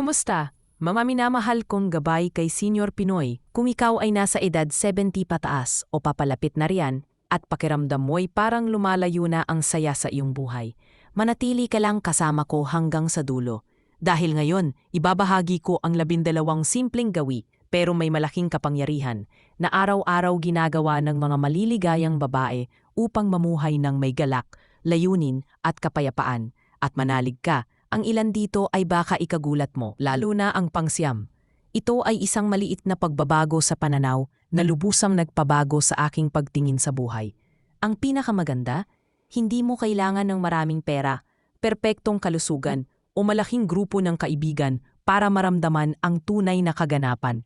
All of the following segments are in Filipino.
Kumusta? Mga minamahal kong gabay kay Senior Pinoy, kung ikaw ay nasa edad 70 pataas o papalapit na riyan at pakiramdam mo'y parang lumalayo na ang saya sa iyong buhay, manatili ka lang kasama ko hanggang sa dulo. Dahil ngayon, ibabahagi ko ang labindalawang simpleng gawi pero may malaking kapangyarihan na araw-araw ginagawa ng mga maliligayang babae upang mamuhay ng may galak, layunin at kapayapaan. At manalig ka, ang ilan dito ay baka ikagulat mo, lalo na ang pangsyam. Ito ay isang maliit na pagbabago sa pananaw na lubusang nagpabago sa aking pagtingin sa buhay. Ang pinakamaganda, hindi mo kailangan ng maraming pera, perpektong kalusugan o malaking grupo ng kaibigan para maramdaman ang tunay na kaganapan.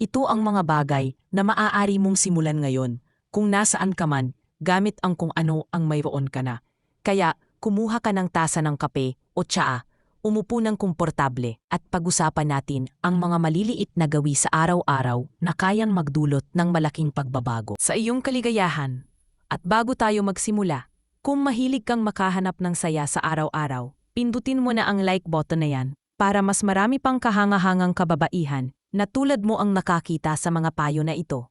Ito ang mga bagay na maaari mong simulan ngayon kung nasaan ka man gamit ang kung ano ang mayroon ka na. Kaya kumuha ka ng tasa ng kape o tsaa, umupo ng komportable at pag-usapan natin ang mga maliliit na gawi sa araw-araw na kayang magdulot ng malaking pagbabago sa iyong kaligayahan. At bago tayo magsimula, kung mahilig kang makahanap ng saya sa araw-araw, pindutin mo na ang like button na yan para mas marami pang kahangahangang kababaihan na tulad mo ang nakakita sa mga payo na ito.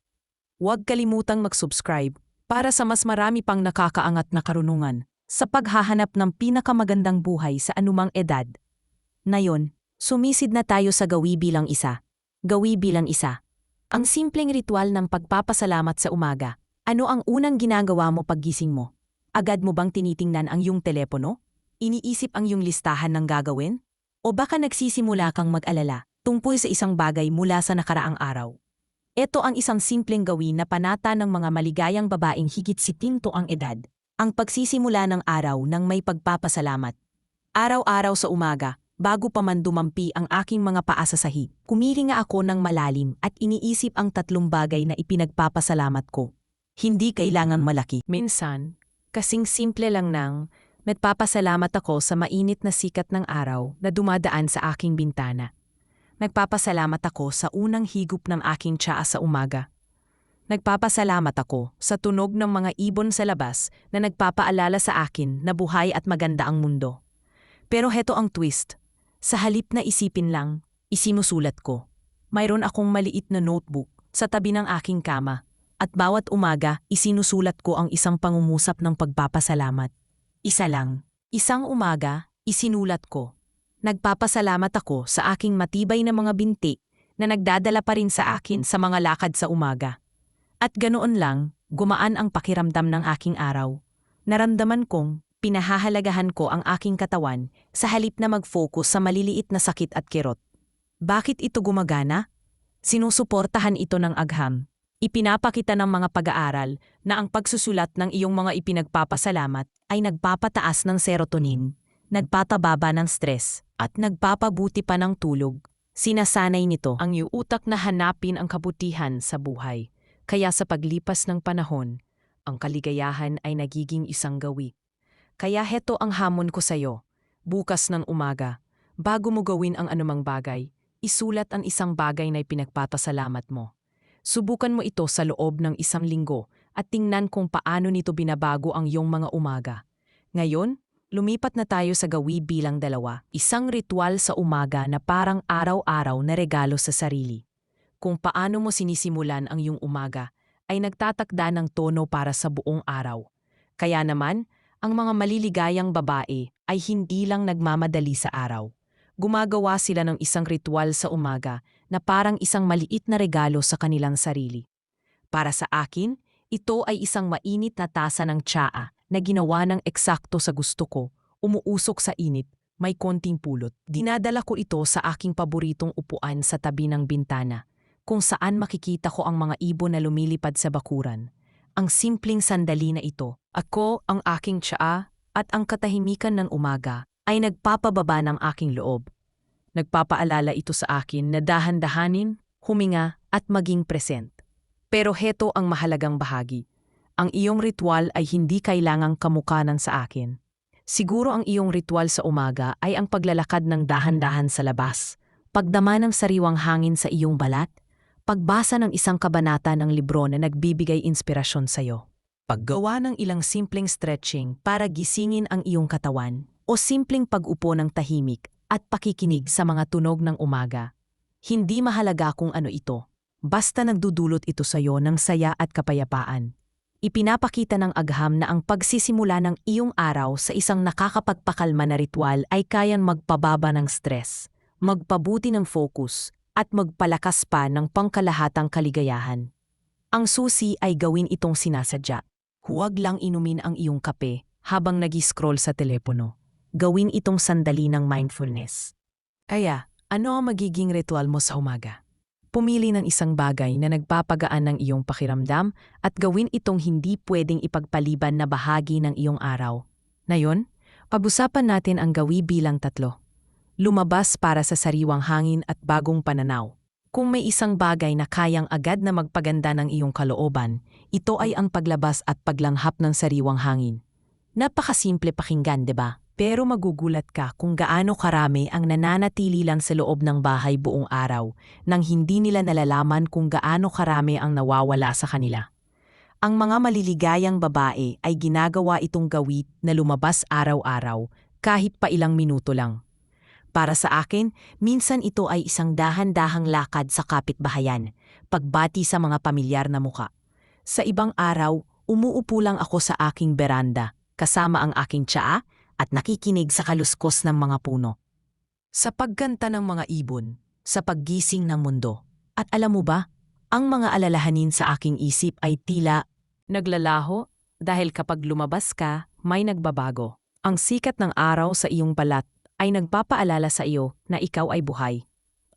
Huwag kalimutang mag-subscribe para sa mas marami pang nakakaangat na karunungan sa paghahanap ng pinakamagandang buhay sa anumang edad. Ngayon, sumisid na tayo sa gawi bilang isa. Gawi bilang isa. Ang simpleng ritual ng pagpapasalamat sa umaga. Ano ang unang ginagawa mo paggising mo? Agad mo bang tinitingnan ang iyong telepono? Iniisip ang iyong listahan ng gagawin? O baka nagsisimula kang mag-alala tungkol sa isang bagay mula sa nakaraang araw? Ito ang isang simpleng gawin na panata ng mga maligayang babaeng higit si Tinto ang edad ang pagsisimula ng araw ng may pagpapasalamat. Araw-araw sa umaga, bago pa man dumampi ang aking mga paa sa sahi, kumiringa ako ng malalim at iniisip ang tatlong bagay na ipinagpapasalamat ko. Hindi kailangan malaki. Minsan, kasing simple lang nang nagpapasalamat ako sa mainit na sikat ng araw na dumadaan sa aking bintana. Nagpapasalamat ako sa unang higup ng aking tsaa sa umaga Nagpapasalamat ako sa tunog ng mga ibon sa labas na nagpapaalala sa akin na buhay at maganda ang mundo. Pero heto ang twist. Sa halip na isipin lang, isinusulat ko. Mayroon akong maliit na notebook sa tabi ng aking kama at bawat umaga isinusulat ko ang isang pangungusap ng pagpapasalamat. Isa lang. Isang umaga, isinulat ko. Nagpapasalamat ako sa aking matibay na mga binti na nagdadala pa rin sa akin sa mga lakad sa umaga. At ganoon lang, gumaan ang pakiramdam ng aking araw. Naramdaman kong pinahahalagahan ko ang aking katawan sa halip na mag-focus sa maliliit na sakit at kirot. Bakit ito gumagana? Sinusuportahan ito ng agham. Ipinapakita ng mga pag-aaral na ang pagsusulat ng iyong mga ipinagpapasalamat ay nagpapataas ng serotonin, nagpatababa ng stress, at nagpapabuti pa ng tulog. Sinasanay nito ang iyong utak na hanapin ang kabutihan sa buhay. Kaya sa paglipas ng panahon, ang kaligayahan ay nagiging isang gawi. Kaya heto ang hamon ko sa iyo. Bukas ng umaga, bago mo gawin ang anumang bagay, isulat ang isang bagay na ipinagpapasalamat mo. Subukan mo ito sa loob ng isang linggo at tingnan kung paano nito binabago ang iyong mga umaga. Ngayon, lumipat na tayo sa gawi bilang dalawa, isang ritual sa umaga na parang araw-araw na regalo sa sarili kung paano mo sinisimulan ang iyong umaga ay nagtatakda ng tono para sa buong araw. Kaya naman, ang mga maliligayang babae ay hindi lang nagmamadali sa araw. Gumagawa sila ng isang ritual sa umaga na parang isang maliit na regalo sa kanilang sarili. Para sa akin, ito ay isang mainit na tasa ng tsaa na ginawa ng eksakto sa gusto ko, umuusok sa init, may konting pulot. Dinadala ko ito sa aking paboritong upuan sa tabi ng bintana kung saan makikita ko ang mga ibon na lumilipad sa bakuran. Ang simpleng sandali na ito, ako, ang aking tsaa, at ang katahimikan ng umaga ay nagpapababa ng aking loob. Nagpapaalala ito sa akin na dahan-dahanin, huminga at maging present. Pero heto ang mahalagang bahagi. Ang iyong ritual ay hindi kailangang kamukanan sa akin. Siguro ang iyong ritual sa umaga ay ang paglalakad ng dahan-dahan sa labas, pagdama ng sariwang hangin sa iyong balat, pagbasa ng isang kabanata ng libro na nagbibigay inspirasyon sa iyo. Paggawa ng ilang simpleng stretching para gisingin ang iyong katawan o simpleng pag-upo ng tahimik at pakikinig sa mga tunog ng umaga. Hindi mahalaga kung ano ito. Basta nagdudulot ito sa iyo ng saya at kapayapaan. Ipinapakita ng agham na ang pagsisimula ng iyong araw sa isang nakakapagpakalma na ritual ay kayang magpababa ng stress, magpabuti ng focus, at magpalakas pa ng pangkalahatang kaligayahan. Ang susi ay gawin itong sinasadya. Huwag lang inumin ang iyong kape habang nag-scroll sa telepono. Gawin itong sandali ng mindfulness. Kaya, ano ang magiging ritual mo sa umaga? Pumili ng isang bagay na nagpapagaan ng iyong pakiramdam at gawin itong hindi pwedeng ipagpaliban na bahagi ng iyong araw. Ngayon, pag-usapan natin ang gawi bilang tatlo. Lumabas para sa sariwang hangin at bagong pananaw. Kung may isang bagay na kayang agad na magpaganda ng iyong kalooban, ito ay ang paglabas at paglanghap ng sariwang hangin. Napakasimple pakinggan, 'di ba? Pero magugulat ka kung gaano karami ang nananatili lang sa loob ng bahay buong araw nang hindi nila nalalaman kung gaano karami ang nawawala sa kanila. Ang mga maliligayang babae ay ginagawa itong gawit na lumabas araw-araw kahit pa ilang minuto lang. Para sa akin, minsan ito ay isang dahan-dahang lakad sa kapitbahayan, pagbati sa mga pamilyar na muka. Sa ibang araw, umuupo lang ako sa aking beranda, kasama ang aking tsaa at nakikinig sa kaluskos ng mga puno. Sa pagganta ng mga ibon, sa paggising ng mundo. At alam mo ba, ang mga alalahanin sa aking isip ay tila naglalaho dahil kapag lumabas ka, may nagbabago. Ang sikat ng araw sa iyong balat ay nagpapaalala sa iyo na ikaw ay buhay.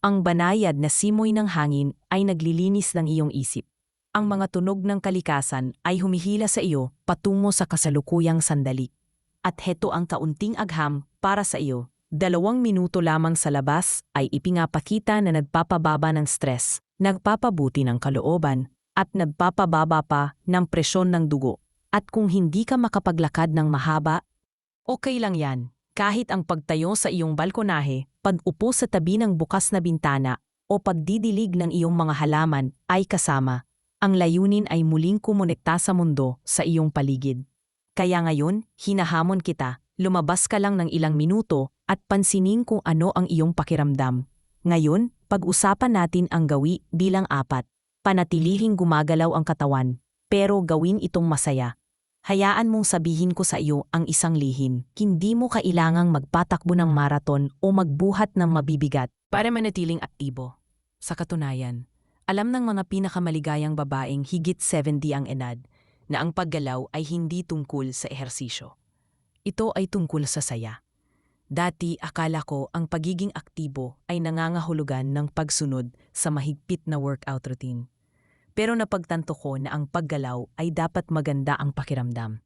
Ang banayad na simoy ng hangin ay naglilinis ng iyong isip. Ang mga tunog ng kalikasan ay humihila sa iyo patungo sa kasalukuyang sandali. At heto ang kaunting agham para sa iyo. Dalawang minuto lamang sa labas ay ipinapakita na nagpapababa ng stress, nagpapabuti ng kalooban, at nagpapababa pa ng presyon ng dugo. At kung hindi ka makapaglakad ng mahaba, okay lang yan. Kahit ang pagtayo sa iyong balkonahe, pag-upo sa tabi ng bukas na bintana, o pagdidilig ng iyong mga halaman ay kasama. Ang layunin ay muling kumonekta sa mundo sa iyong paligid. Kaya ngayon, hinahamon kita, lumabas ka lang ng ilang minuto at pansinin kung ano ang iyong pakiramdam. Ngayon, pag-usapan natin ang gawi bilang apat. Panatilihing gumagalaw ang katawan, pero gawin itong masaya. Hayaan mong sabihin ko sa iyo ang isang lihim. Hindi mo kailangang magpatakbo ng maraton o magbuhat ng mabibigat para manatiling aktibo. Sa katunayan, alam ng mga pinakamalibayang babaeng higit 70 ang edad na ang paggalaw ay hindi tungkol sa ehersisyo. Ito ay tungkol sa saya. Dati akala ko ang pagiging aktibo ay nangangahulugan ng pagsunod sa mahigpit na workout routine. Pero napagtanto ko na ang paggalaw ay dapat maganda ang pakiramdam.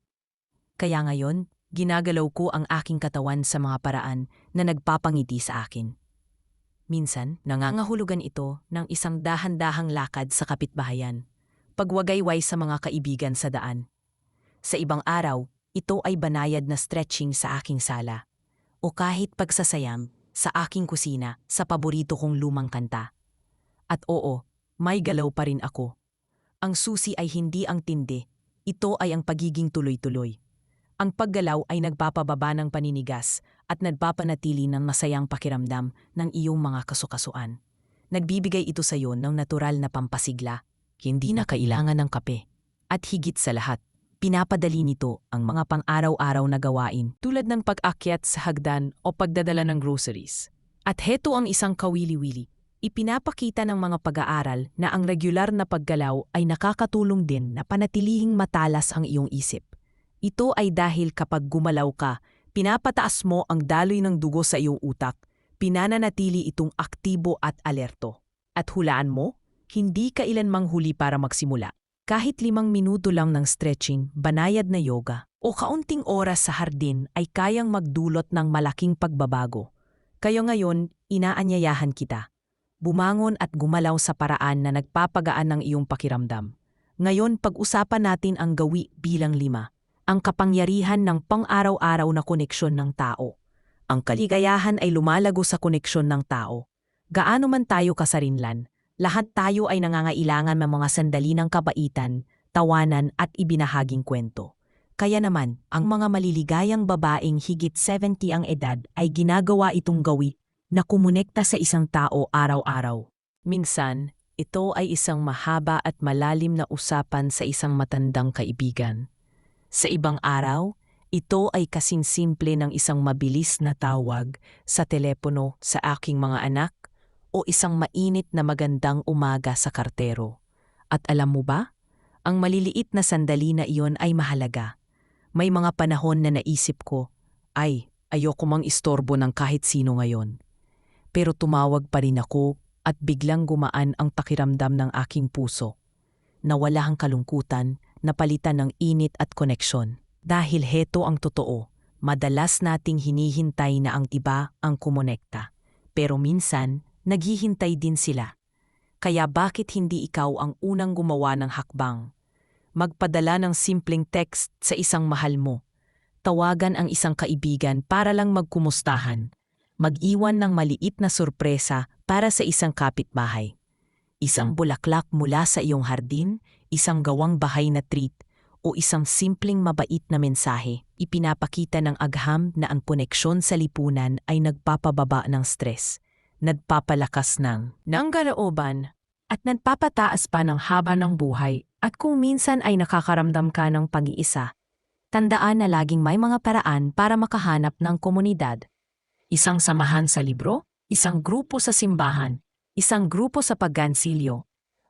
Kaya ngayon, ginagalaw ko ang aking katawan sa mga paraan na nagpapangiti sa akin. Minsan, nangangahulugan ito ng isang dahan-dahang lakad sa kapitbahayan pagwagayway sa mga kaibigan sa daan. Sa ibang araw, ito ay banayad na stretching sa aking sala. O kahit pagsasayam sa aking kusina sa paborito kong lumang kanta. At oo, may galaw pa rin ako. Ang susi ay hindi ang tindi, ito ay ang pagiging tuloy-tuloy. Ang paggalaw ay nagpapababa ng paninigas at nagpapanatili ng masayang pakiramdam ng iyong mga kasukasuan. Nagbibigay ito sa iyo ng natural na pampasigla hindi na kailangan ng kape. At higit sa lahat, pinapadali nito ang mga pang-araw-araw na gawain tulad ng pag-akyat sa hagdan o pagdadala ng groceries. At heto ang isang kawili-wili. Ipinapakita ng mga pag-aaral na ang regular na paggalaw ay nakakatulong din na panatilihing matalas ang iyong isip. Ito ay dahil kapag gumalaw ka, pinapataas mo ang daloy ng dugo sa iyong utak, pinananatili itong aktibo at alerto. At hulaan mo, hindi kailanmang huli para magsimula. Kahit limang minuto lang ng stretching, banayad na yoga, o kaunting oras sa hardin ay kayang magdulot ng malaking pagbabago. Kayo ngayon, inaanyayahan kita. Bumangon at gumalaw sa paraan na nagpapagaan ng iyong pakiramdam. Ngayon, pag-usapan natin ang gawi bilang lima, ang kapangyarihan ng pang-araw-araw na koneksyon ng tao. Ang kaligayahan ay lumalago sa koneksyon ng tao. Gaano man tayo kasarinlan, lahat tayo ay nangangailangan ng mga sandali ng kabaitan, tawanan at ibinahaging kwento. Kaya naman, ang mga maliligayang babaeng higit 70 ang edad ay ginagawa itong gawi na kumonekta sa isang tao araw-araw. Minsan, ito ay isang mahaba at malalim na usapan sa isang matandang kaibigan. Sa ibang araw, ito ay kasing simple ng isang mabilis na tawag sa telepono sa aking mga anak o isang mainit na magandang umaga sa kartero. At alam mo ba? Ang maliliit na sandali na iyon ay mahalaga. May mga panahon na naisip ko, ay, ayoko mang istorbo ng kahit sino ngayon. Pero tumawag pa rin ako at biglang gumaan ang pakiramdam ng aking puso. Nawala ang kalungkutan, napalitan ng init at koneksyon. Dahil heto ang totoo, madalas nating hinihintay na ang iba ang kumonekta. Pero minsan, naghihintay din sila. Kaya bakit hindi ikaw ang unang gumawa ng hakbang? Magpadala ng simpleng text sa isang mahal mo. Tawagan ang isang kaibigan para lang magkumustahan mag-iwan ng maliit na sorpresa para sa isang kapitbahay. Isang bulaklak mula sa iyong hardin, isang gawang bahay na treat, o isang simpleng mabait na mensahe, ipinapakita ng agham na ang koneksyon sa lipunan ay nagpapababa ng stress, nagpapalakas ng nanggalooban, at nagpapataas pa ng haba ng buhay at kung minsan ay nakakaramdam ka ng pag-iisa. Tandaan na laging may mga paraan para makahanap ng komunidad isang samahan sa libro, isang grupo sa simbahan, isang grupo sa paggansilyo,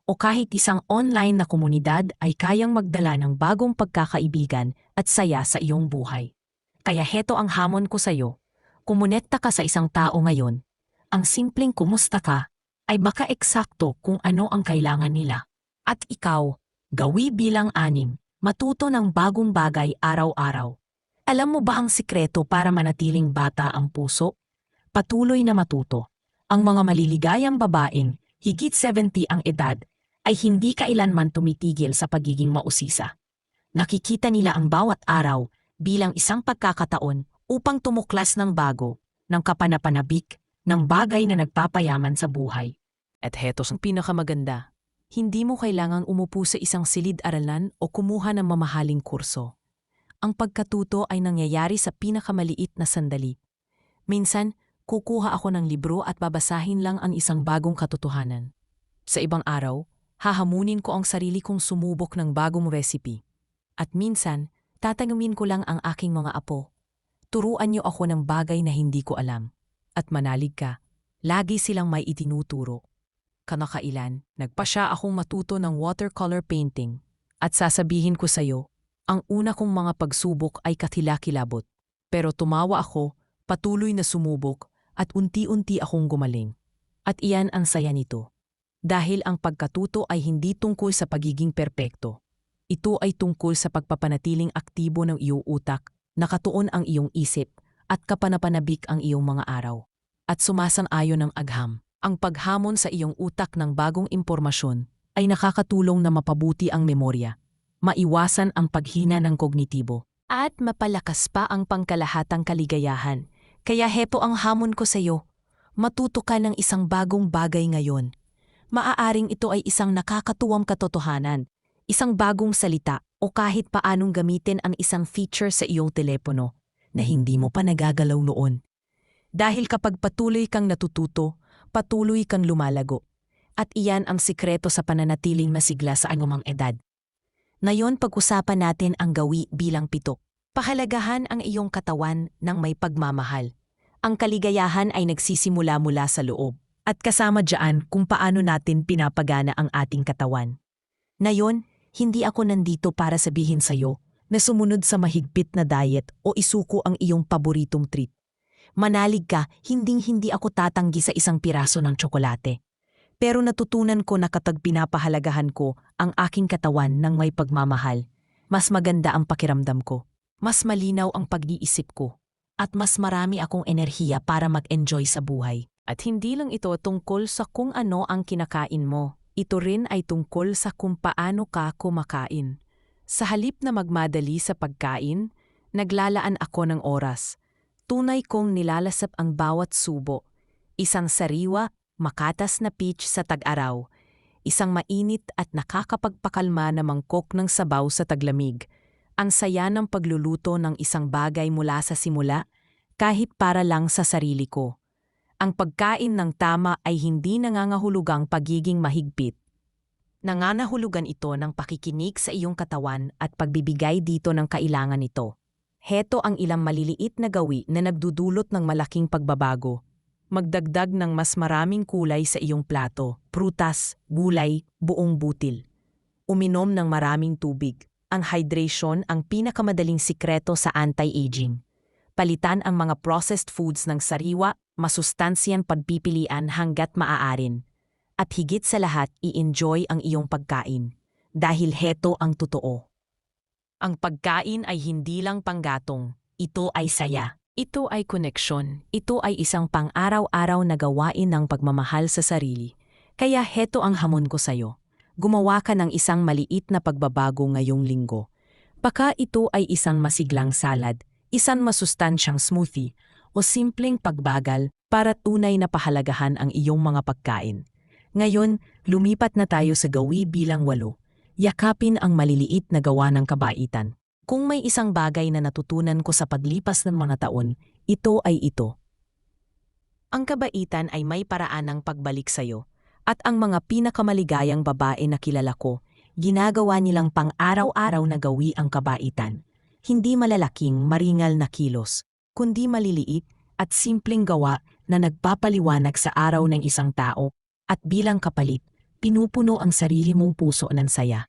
o kahit isang online na komunidad ay kayang magdala ng bagong pagkakaibigan at saya sa iyong buhay. Kaya heto ang hamon ko sa iyo. Kumonekta ka sa isang tao ngayon. Ang simpleng kumusta ka ay baka eksakto kung ano ang kailangan nila. At ikaw, gawi bilang anim, matuto ng bagong bagay araw-araw. Alam mo ba ang sikreto para manatiling bata ang puso? Patuloy na matuto. Ang mga maliligayang babaeng, higit 70 ang edad, ay hindi kailanman tumitigil sa pagiging mausisa. Nakikita nila ang bawat araw bilang isang pagkakataon upang tumuklas ng bago, ng kapanapanabik, ng bagay na nagpapayaman sa buhay. At heto ang pinakamaganda. Hindi mo kailangang umupo sa isang silid-aralan o kumuha ng mamahaling kurso ang pagkatuto ay nangyayari sa pinakamaliit na sandali. Minsan, kukuha ako ng libro at babasahin lang ang isang bagong katotohanan. Sa ibang araw, hahamunin ko ang sarili kong sumubok ng bagong recipe. At minsan, tatanungin ko lang ang aking mga apo. Turuan niyo ako ng bagay na hindi ko alam. At manalig ka, lagi silang may itinuturo. Kanakailan, nagpasya akong matuto ng watercolor painting. At sasabihin ko sa'yo, ang una kong mga pagsubok ay katilakilabot. Pero tumawa ako, patuloy na sumubok, at unti-unti akong gumaling. At iyan ang saya nito. Dahil ang pagkatuto ay hindi tungkol sa pagiging perpekto. Ito ay tungkol sa pagpapanatiling aktibo ng iyong utak, nakatuon ang iyong isip, at kapanapanabik ang iyong mga araw. At sumasang-ayon ng agham. Ang paghamon sa iyong utak ng bagong impormasyon ay nakakatulong na mapabuti ang memorya maiwasan ang paghina ng kognitibo, at mapalakas pa ang pangkalahatang kaligayahan. Kaya hepo ang hamon ko sa iyo. Matuto ka ng isang bagong bagay ngayon. Maaaring ito ay isang nakakatuwang katotohanan, isang bagong salita o kahit paanong gamitin ang isang feature sa iyong telepono na hindi mo pa nagagalaw noon. Dahil kapag patuloy kang natututo, patuloy kang lumalago. At iyan ang sikreto sa pananatiling masigla sa anumang edad. Ngayon pag-usapan natin ang gawi bilang pitok. Pahalagahan ang iyong katawan ng may pagmamahal. Ang kaligayahan ay nagsisimula mula sa loob. At kasama dyan kung paano natin pinapagana ang ating katawan. Ngayon, hindi ako nandito para sabihin sa'yo na sumunod sa mahigpit na diet o isuko ang iyong paboritong treat. Manalig ka, hinding-hindi ako tatanggi sa isang piraso ng tsokolate. Pero natutunan ko na kapag pinapahalagahan ko ang aking katawan ng may pagmamahal, mas maganda ang pakiramdam ko, mas malinaw ang pag-iisip ko, at mas marami akong enerhiya para mag-enjoy sa buhay. At hindi lang ito tungkol sa kung ano ang kinakain mo, ito rin ay tungkol sa kung paano ka kumakain. Sa halip na magmadali sa pagkain, naglalaan ako ng oras. Tunay kong nilalasap ang bawat subo, isang sariwa makatas na peach sa tag-araw, isang mainit at nakakapagpakalma na mangkok ng sabaw sa taglamig, ang saya ng pagluluto ng isang bagay mula sa simula kahit para lang sa sarili ko. Ang pagkain ng tama ay hindi nangangahulugang pagiging mahigpit. Nangangahulugan ito ng pakikinig sa iyong katawan at pagbibigay dito ng kailangan nito. Heto ang ilang maliliit na gawi na nagdudulot ng malaking pagbabago. Magdagdag ng mas maraming kulay sa iyong plato, prutas, gulay, buong butil. Uminom ng maraming tubig. Ang hydration ang pinakamadaling sikreto sa anti-aging. Palitan ang mga processed foods ng sariwa, masustansyang pagpipilian hanggat maaarin. At higit sa lahat, i-enjoy ang iyong pagkain. Dahil heto ang totoo. Ang pagkain ay hindi lang panggatong, ito ay saya. Ito ay koneksyon. Ito ay isang pang-araw-araw na gawain ng pagmamahal sa sarili. Kaya heto ang hamon ko sa'yo. Gumawa ka ng isang maliit na pagbabago ngayong linggo. Baka ito ay isang masiglang salad, isang masustansyang smoothie, o simpleng pagbagal para tunay na pahalagahan ang iyong mga pagkain. Ngayon, lumipat na tayo sa gawi bilang walo. Yakapin ang maliliit na gawa ng kabaitan. Kung may isang bagay na natutunan ko sa paglipas ng mga taon, ito ay ito. Ang kabaitan ay may paraan ng pagbalik sa'yo, at ang mga pinakamaligayang babae na kilala ko, ginagawa nilang pang-araw-araw na gawi ang kabaitan. Hindi malalaking, maringal na kilos, kundi maliliit at simpleng gawa na nagpapaliwanag sa araw ng isang tao at bilang kapalit, pinupuno ang sarili mong puso ng saya.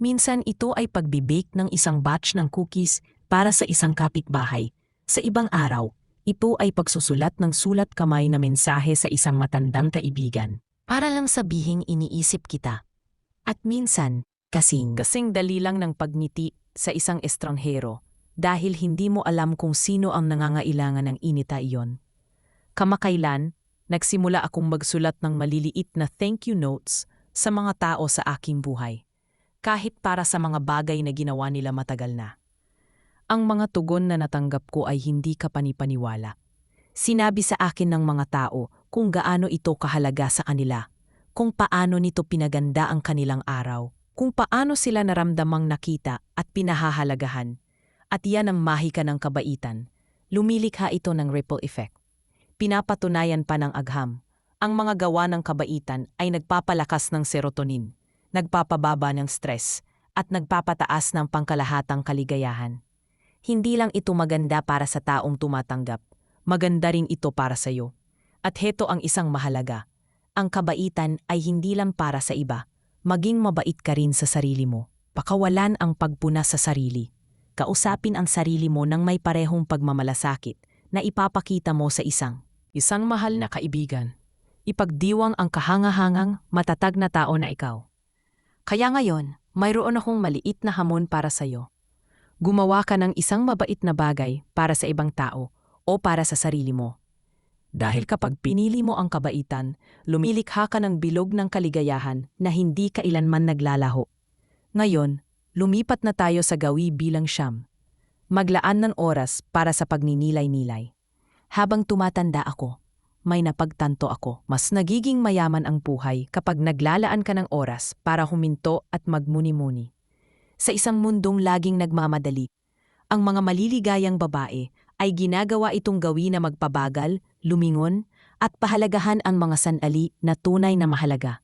Minsan ito ay pagbibake ng isang batch ng cookies para sa isang kapitbahay. Sa ibang araw, ito ay pagsusulat ng sulat kamay na mensahe sa isang matandang kaibigan. Para lang sabihing iniisip kita. At minsan, kasing kasing dali lang ng pagngiti sa isang estranghero dahil hindi mo alam kung sino ang nangangailangan ng inita iyon. Kamakailan, nagsimula akong magsulat ng maliliit na thank you notes sa mga tao sa aking buhay, kahit para sa mga bagay na ginawa nila matagal na. Ang mga tugon na natanggap ko ay hindi kapanipaniwala. Sinabi sa akin ng mga tao kung gaano ito kahalaga sa kanila, kung paano nito pinaganda ang kanilang araw, kung paano sila naramdamang nakita at pinahahalagahan. At yan ang mahika ng kabaitan. Lumilikha ito ng ripple effect. Pinapatunayan pa ng agham. Ang mga gawa ng kabaitan ay nagpapalakas ng serotonin, nagpapababa ng stress, at nagpapataas ng pangkalahatang kaligayahan. Hindi lang ito maganda para sa taong tumatanggap, maganda rin ito para sa iyo. At heto ang isang mahalaga. Ang kabaitan ay hindi lang para sa iba, maging mabait ka rin sa sarili mo. Pakawalan ang pagpuna sa sarili. Kausapin ang sarili mo ng may parehong pagmamalasakit na ipapakita mo sa isang, isang mahal na kaibigan. Ipagdiwang ang kahangahangang matatag na tao na ikaw. Kaya ngayon, mayroon akong maliit na hamon para sa iyo. Gumawa ka ng isang mabait na bagay para sa ibang tao o para sa sarili mo. Dahil kapag pinili mo ang kabaitan, lumilikha ka ng bilog ng kaligayahan na hindi kailanman naglalaho. Ngayon, lumipat na tayo sa gawi bilang siyam. Maglaan ng oras para sa pagninilay-nilay. Habang tumatanda ako, may napagtanto ako. Mas nagiging mayaman ang buhay kapag naglalaan ka ng oras para huminto at magmuni-muni. Sa isang mundong laging nagmamadali, ang mga maliligayang babae ay ginagawa itong gawi na magpabagal, lumingon, at pahalagahan ang mga sanali na tunay na mahalaga.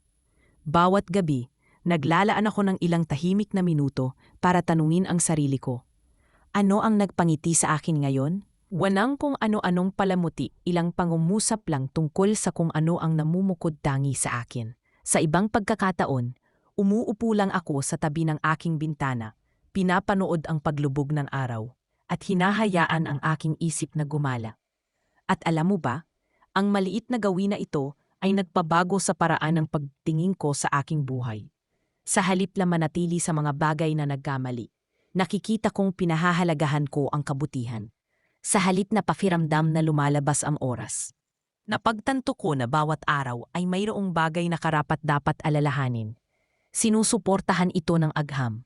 Bawat gabi, naglalaan ako ng ilang tahimik na minuto para tanungin ang sarili ko. Ano ang nagpangiti sa akin ngayon? Wanang kung ano-anong palamuti, ilang pangungusap lang tungkol sa kung ano ang namumukod tangi sa akin. Sa ibang pagkakataon, umuupo lang ako sa tabi ng aking bintana, pinapanood ang paglubog ng araw, at hinahayaan ang aking isip na gumala. At alam mo ba, ang maliit na gawin na ito ay nagpabago sa paraan ng pagtingin ko sa aking buhay. Sa halip na manatili sa mga bagay na nagkamali, nakikita kong pinahahalagahan ko ang kabutihan. Sa halip na pakiramdam na lumalabas ang oras. Napagtanto ko na bawat araw ay mayroong bagay na karapat dapat alalahanin. Sinusuportahan ito ng agham.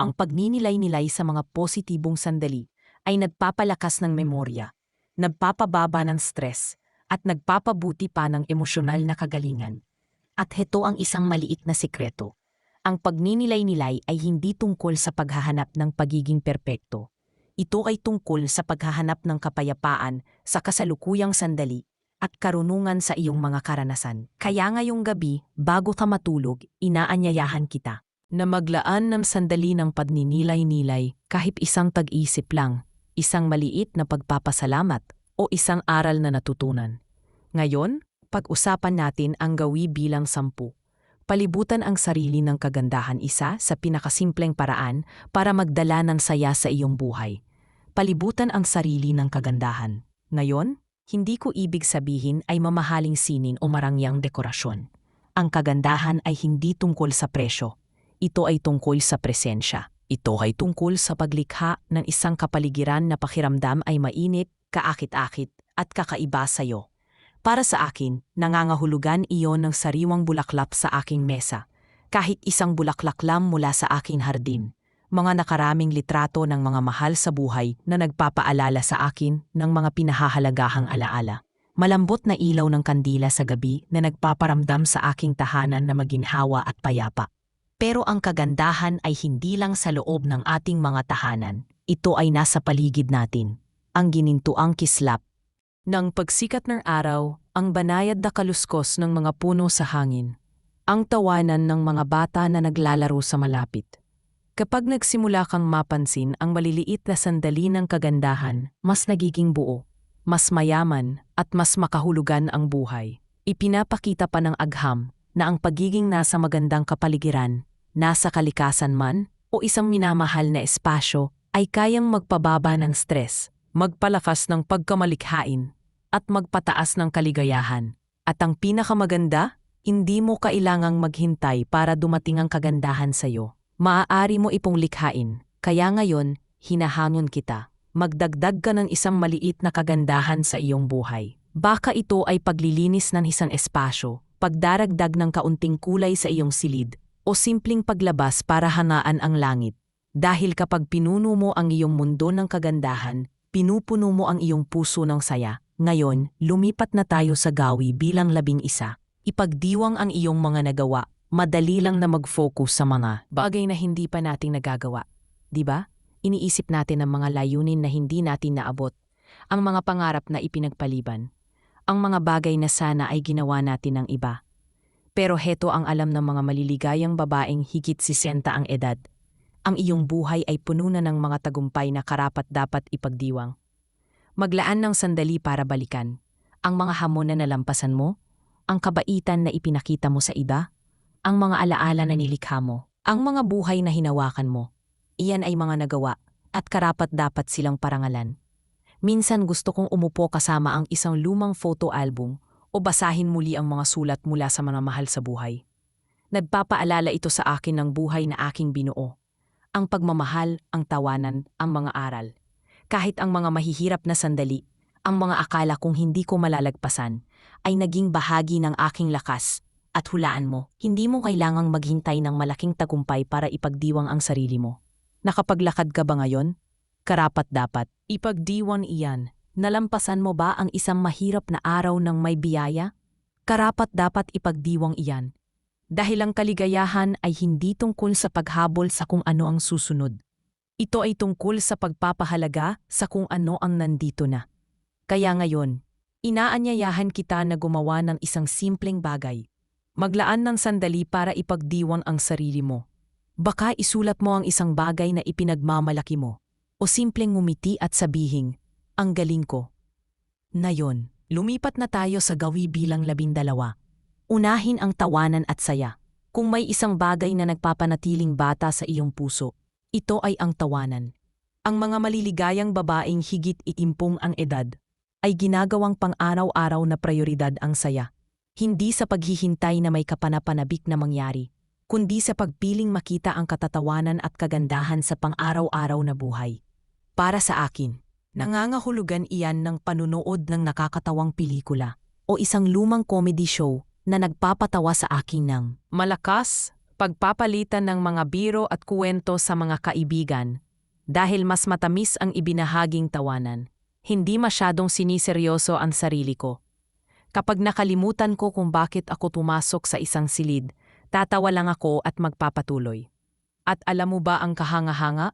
Ang pagninilay-nilay sa mga positibong sandali ay nagpapalakas ng memorya, nagpapababa ng stress, at nagpapabuti pa ng emosyonal na kagalingan. At heto ang isang maliit na sikreto. Ang pagninilay-nilay ay hindi tungkol sa paghahanap ng pagiging perpekto. Ito ay tungkol sa paghahanap ng kapayapaan sa kasalukuyang sandali at karunungan sa iyong mga karanasan. Kaya ngayong gabi, bago ka matulog, inaanyayahan kita na maglaan ng sandali ng pagninilay-nilay kahit isang tag-isip lang, isang maliit na pagpapasalamat o isang aral na natutunan. Ngayon, pag-usapan natin ang gawi bilang sampu. Palibutan ang sarili ng kagandahan isa sa pinakasimpleng paraan para magdala ng saya sa iyong buhay. Palibutan ang sarili ng kagandahan. Ngayon, hindi ko ibig sabihin ay mamahaling sinin o marangyang dekorasyon. Ang kagandahan ay hindi tungkol sa presyo. Ito ay tungkol sa presensya. Ito ay tungkol sa paglikha ng isang kapaligiran na pakiramdam ay mainit, kaakit-akit, at kakaiba sa'yo. Para sa akin, nangangahulugan iyon ng sariwang bulaklak sa aking mesa. Kahit isang bulaklak lam mula sa aking hardin mga nakaraming litrato ng mga mahal sa buhay na nagpapaalala sa akin ng mga pinahahalagahang alaala. Malambot na ilaw ng kandila sa gabi na nagpaparamdam sa aking tahanan na maginhawa at payapa. Pero ang kagandahan ay hindi lang sa loob ng ating mga tahanan. Ito ay nasa paligid natin. Ang ginintuang kislap. Nang pagsikat ng araw, ang banayad na kaluskos ng mga puno sa hangin. Ang tawanan ng mga bata na naglalaro sa malapit Kapag nagsimula kang mapansin ang maliliit na sandali ng kagandahan, mas nagiging buo, mas mayaman, at mas makahulugan ang buhay. Ipinapakita pa ng agham na ang pagiging nasa magandang kapaligiran, nasa kalikasan man, o isang minamahal na espasyo ay kayang magpababa ng stress, magpalakas ng pagkamalikhain, at magpataas ng kaligayahan. At ang pinakamaganda, hindi mo kailangang maghintay para dumating ang kagandahan sa iyo maaari mo ipong likhain. Kaya ngayon, hinahamon kita. Magdagdag ka ng isang maliit na kagandahan sa iyong buhay. Baka ito ay paglilinis ng isang espasyo, pagdaragdag ng kaunting kulay sa iyong silid, o simpleng paglabas para hangaan ang langit. Dahil kapag pinuno mo ang iyong mundo ng kagandahan, pinupuno mo ang iyong puso ng saya. Ngayon, lumipat na tayo sa gawi bilang labing isa. Ipagdiwang ang iyong mga nagawa madali lang na mag-focus sa mga bagay na hindi pa nating nagagawa. Di ba? Iniisip natin ang mga layunin na hindi natin naabot, ang mga pangarap na ipinagpaliban, ang mga bagay na sana ay ginawa natin ng iba. Pero heto ang alam ng mga maliligayang babaeng higit 60 ang edad. Ang iyong buhay ay puno na ng mga tagumpay na karapat dapat ipagdiwang. Maglaan ng sandali para balikan. Ang mga hamon na nalampasan mo, ang kabaitan na ipinakita mo sa iba, ang mga alaala na nilikha mo, ang mga buhay na hinawakan mo. Iyan ay mga nagawa at karapat dapat silang parangalan. Minsan gusto kong umupo kasama ang isang lumang photo album o basahin muli ang mga sulat mula sa mga mahal sa buhay. Nagpapaalala ito sa akin ng buhay na aking binuo. Ang pagmamahal, ang tawanan, ang mga aral. Kahit ang mga mahihirap na sandali, ang mga akala kong hindi ko malalagpasan, ay naging bahagi ng aking lakas at hulaan mo, hindi mo kailangang maghintay ng malaking tagumpay para ipagdiwang ang sarili mo. Nakapaglakad ka ba ngayon? Karapat dapat, ipagdiwan iyan. Nalampasan mo ba ang isang mahirap na araw ng may biyaya? Karapat dapat ipagdiwang iyan. Dahil ang kaligayahan ay hindi tungkol sa paghabol sa kung ano ang susunod. Ito ay tungkol sa pagpapahalaga sa kung ano ang nandito na. Kaya ngayon, inaanyayahan kita na gumawa ng isang simpleng bagay Maglaan ng sandali para ipagdiwang ang sarili mo. Baka isulat mo ang isang bagay na ipinagmamalaki mo. O simpleng ngumiti at sabihing, ang galing ko. Nayon, lumipat na tayo sa gawi bilang labindalawa. Unahin ang tawanan at saya. Kung may isang bagay na nagpapanatiling bata sa iyong puso, ito ay ang tawanan. Ang mga maliligayang babaeng higit itimpong ang edad ay ginagawang pang-araw-araw na prioridad ang saya hindi sa paghihintay na may kapanapanabik na mangyari, kundi sa pagpiling makita ang katatawanan at kagandahan sa pang-araw-araw na buhay. Para sa akin, nangangahulugan iyan ng panunood ng nakakatawang pelikula o isang lumang comedy show na nagpapatawa sa akin ng malakas, pagpapalitan ng mga biro at kuwento sa mga kaibigan dahil mas matamis ang ibinahaging tawanan. Hindi masyadong siniseryoso ang sarili ko Kapag nakalimutan ko kung bakit ako pumasok sa isang silid, tatawa lang ako at magpapatuloy. At alam mo ba ang kahanga-hanga?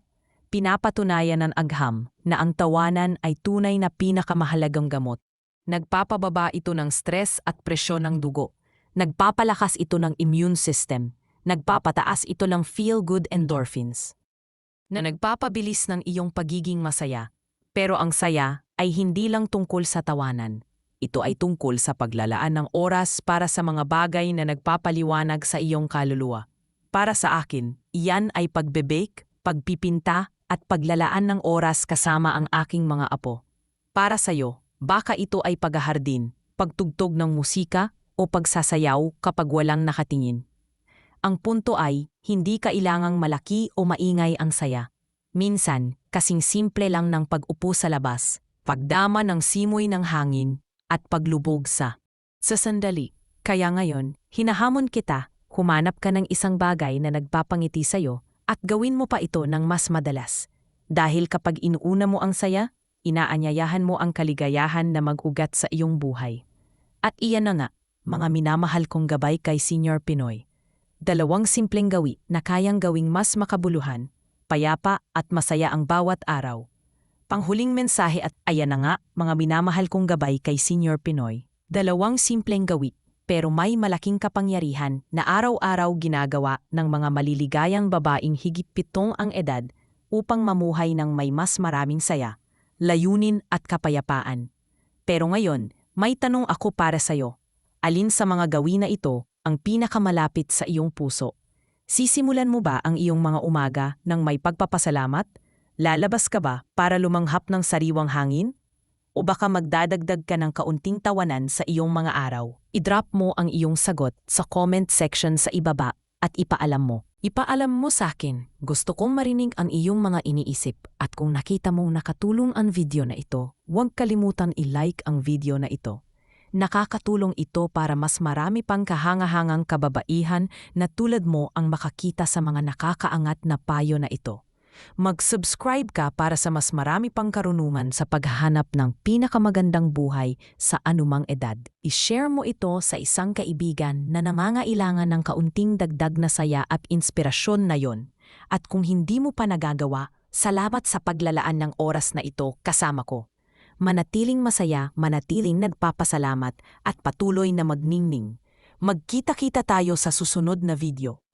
Pinapatunayan ng agham na ang tawanan ay tunay na pinakamahalagang gamot. nagpapababa ito ng stress at presyon ng dugo. Nagpapalakas ito ng immune system. Nagpapataas ito ng feel-good endorphins. Na nagpapabilis ng iyong pagiging masaya. Pero ang saya ay hindi lang tungkol sa tawanan. Ito ay tungkol sa paglalaan ng oras para sa mga bagay na nagpapaliwanag sa iyong kaluluwa. Para sa akin, iyan ay pagbebake, pagpipinta, at paglalaan ng oras kasama ang aking mga apo. Para sa'yo, baka ito ay paghahardin, pagtugtog ng musika, o pagsasayaw kapag walang nakatingin. Ang punto ay, hindi kailangang malaki o maingay ang saya. Minsan, kasing simple lang ng pag-upo sa labas, pagdama ng simoy ng hangin, at paglubog sa sa sandali. Kaya ngayon, hinahamon kita, humanap ka ng isang bagay na nagpapangiti sa'yo at gawin mo pa ito ng mas madalas. Dahil kapag inuuna mo ang saya, inaanyayahan mo ang kaligayahan na mag-ugat sa iyong buhay. At iyan na nga, mga minamahal kong gabay kay Senior Pinoy. Dalawang simpleng gawi na kayang gawing mas makabuluhan, payapa at masaya ang bawat araw. Panghuling mensahe at ayan na nga, mga minamahal kong gabay kay Senior Pinoy. Dalawang simpleng gawi, pero may malaking kapangyarihan na araw-araw ginagawa ng mga maliligayang babaeng higit pitong ang edad upang mamuhay ng may mas maraming saya, layunin at kapayapaan. Pero ngayon, may tanong ako para sa'yo. Alin sa mga gawin na ito ang pinakamalapit sa iyong puso? Sisimulan mo ba ang iyong mga umaga ng may pagpapasalamat? Lalabas ka ba para lumanghap ng sariwang hangin? O baka magdadagdag ka ng kaunting tawanan sa iyong mga araw? I-drop mo ang iyong sagot sa comment section sa ibaba at ipaalam mo. Ipaalam mo sa akin, gusto kong marinig ang iyong mga iniisip at kung nakita mong nakatulong ang video na ito, huwag kalimutan i-like ang video na ito. Nakakatulong ito para mas marami pang kahangahangang kababaihan na tulad mo ang makakita sa mga nakakaangat na payo na ito. Mag-subscribe ka para sa mas marami pang karunungan sa paghahanap ng pinakamagandang buhay sa anumang edad. I-share mo ito sa isang kaibigan na nangangailangan ng kaunting dagdag na saya at inspirasyon na yon. At kung hindi mo pa nagagawa, salamat sa paglalaan ng oras na ito kasama ko. Manatiling masaya, manatiling nagpapasalamat at patuloy na magningning. Magkita-kita tayo sa susunod na video.